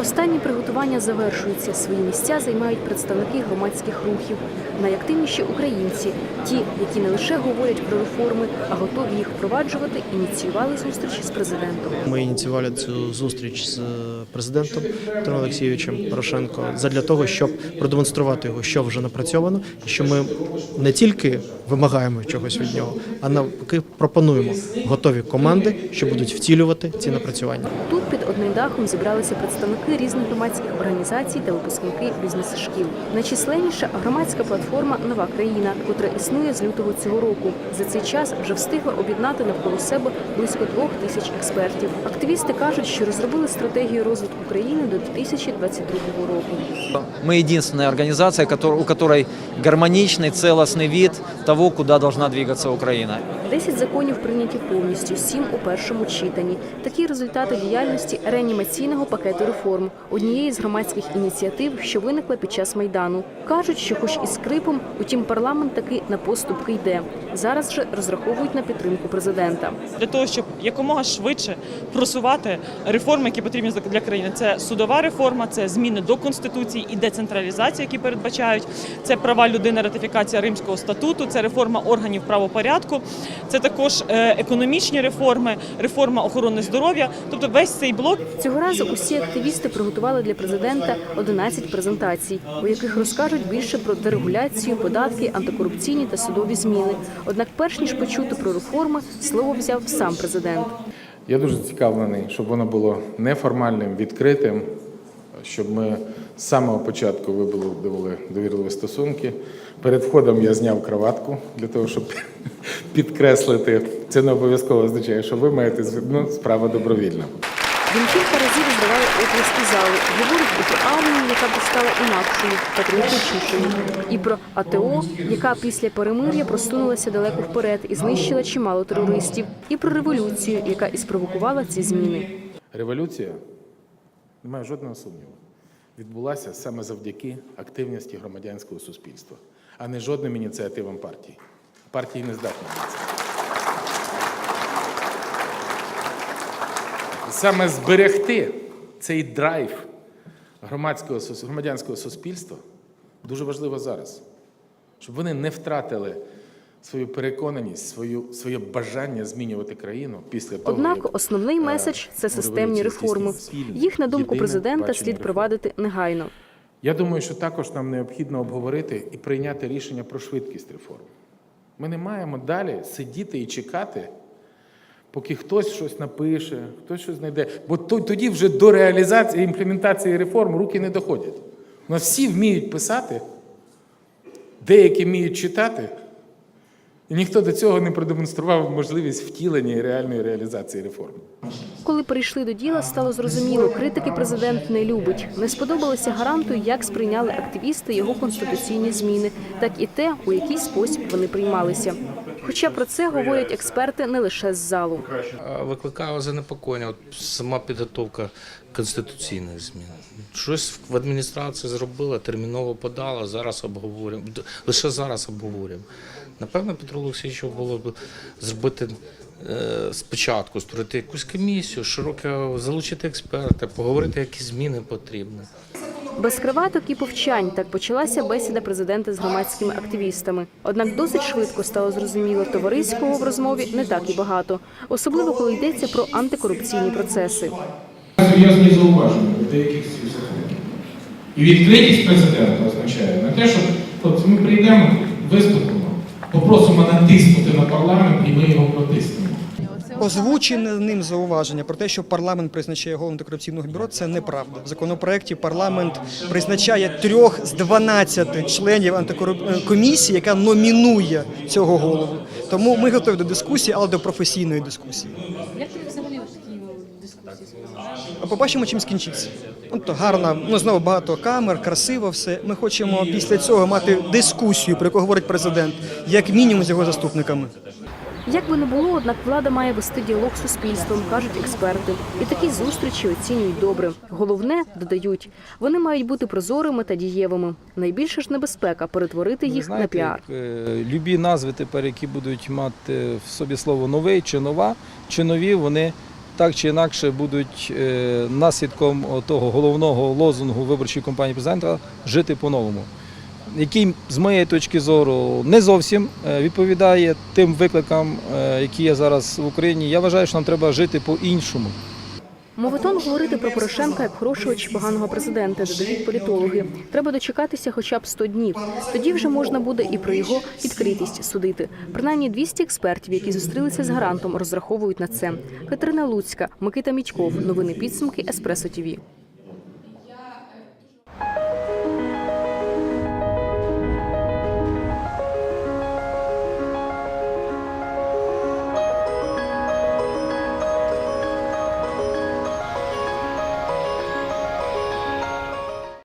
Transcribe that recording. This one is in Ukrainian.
Останні приготування завершуються. Свої місця займають представники громадських рухів, найактивніші українці, ті, які не лише говорять про реформи, а готові їх впроваджувати, ініціювали зустрічі з президентом. Ми ініціювали цю зустріч з президентом Петром Олексійовичем Порошенко задля того, щоб продемонструвати його, що вже напрацьовано, що ми не тільки вимагаємо чогось від нього, а навпаки пропонуємо готові команди, що будуть втілювати ці напрацювання. Тут під одним дахом зібралися представники різних громадських організацій та випускники бізнес-шкіл. Найчисленніша громадська платформа Нова країна, котра існує з лютого цього року. За цей час вже встигла об'єднати навколо себе близько двох тисяч експертів. Активісти кажуть, що розробили стратегію розвитку країни до 2022 року. Мы единственная организация, котор- у которой гармоничный, целостный вид того, куда должна двигаться that. 10 законів прийняті повністю, 7 у першому читанні. Такі результати діяльності реанімаційного пакету реформ, однієї з громадських ініціатив, що виникла під час майдану. Кажуть, що, хоч і скрипом, утім, парламент таки на поступки йде. Зараз же розраховують на підтримку президента для того, щоб якомога швидше просувати реформи, які потрібні для країни. Це судова реформа, це зміни до конституції і децентралізація, які передбачають це права людини, ратифікація римського статуту, це реформа органів правопорядку це також е, економічні реформи, реформа охорони здоров'я. Тобто весь цей блок Цього разу усі активісти приготували для президента 11 презентацій, у яких розкажуть більше про дерегуляцію, податки, антикорупційні та судові зміни. Однак, перш ніж почути про реформи, слово взяв сам президент. Я дуже цікавлений, щоб воно було неформальним, відкритим, щоб ми з самого початку вибудували довірливі стосунки. Перед входом я зняв краватку для того, щоб підкреслити. Це не обов'язково означає, що ви маєте ну, справа добровільна. Він кілька разів здавали оплески зали, говорить і про армію, яка б стала інакшою, патріотичнішою, і про АТО, яка після перемир'я просунулася далеко вперед і знищила чимало терористів, і про революцію, яка і спровокувала ці зміни. Революція, немає жодного сумніву, відбулася саме завдяки активності громадянського суспільства, а не жодним ініціативам партії. Партії не здатні. Саме зберегти цей драйв громадського громадянського суспільства дуже важливо зараз, щоб вони не втратили свою переконаність, свою, своє бажання змінювати країну після того. Однак як, основний е, меседж це системні реформи. Їх на думку президента слід реформ. провадити негайно. Я думаю, що також нам необхідно обговорити і прийняти рішення про швидкість реформ. Ми не маємо далі сидіти і чекати, поки хтось щось напише, хтось щось знайде. Бо то- тоді вже до реалізації імплементації реформ руки не доходять. У нас всі вміють писати, деякі вміють читати, і ніхто до цього не продемонстрував можливість втілення і реальної реалізації реформ. Коли прийшли до діла, стало зрозуміло, критики президент не любить. Не сподобалося гаранту, як сприйняли активісти його конституційні зміни, так і те, у який спосіб вони приймалися. Хоча про це говорять експерти не лише з залу. А Викликає занепокоєння от сама підготовка конституційних змін. Щось в адміністрації зробила, терміново подала, зараз обговорюємо. Лише зараз обговорюємо. Напевно, Петру Олексійовичу було б зробити е, спочатку, створити якусь комісію, широко залучити експерта, поговорити, які зміни потрібні. Без криваток і повчань так почалася бесіда президента з громадськими активістами. Однак досить швидко стало зрозуміло, товариського в розмові не так і багато, особливо коли йдеться про антикорупційні процеси. серйозні зауваження до деяких законів. І відкритість президента означає не те, що от ми прийдемо, виступимо, попросимо натиснути на парламент і ми його протиснемо. Озвучене ним зауваження про те, що парламент призначає голову антикорупційного бюро, це неправда. В законопроекті парламент призначає трьох з 12 членів антикорупційної комісії, яка номінує цього голову. Тому ми готові до дискусії, але до професійної дискусії. Як ви взагалі в такі дискусії А побачимо, чим скінчиться. От то гарно, ну знову багато камер, красиво все. Ми хочемо після цього мати дискусію, про яку говорить президент, як мінімум з його заступниками. Як би не було, однак влада має вести діалог з суспільством, кажуть експерти. І такі зустрічі оцінюють добре. Головне, додають, вони мають бути прозорими та дієвими. Найбільша ж небезпека перетворити Ви їх на піар. е, Любі назви тепер, які будуть мати в собі слово новий чи нова, чи нові, вони так чи інакше будуть е, наслідком того головного лозунгу виборчої кампанії президента жити по-новому. Який, з моєї точки зору, не зовсім е, відповідає тим викликам, е, які є зараз в Україні. Я вважаю, що нам треба жити по-іншому. Моветон говорити про Порошенка як хорошого чи поганого президента, додають політологи. Треба дочекатися хоча б 100 днів. Тоді вже можна буде і про його відкритість судити. Принаймні 200 експертів, які зустрілися з гарантом, розраховують на це. Катерина Луцька, Микита Мітьков. Новини підсумки Еспресо ТІВІ.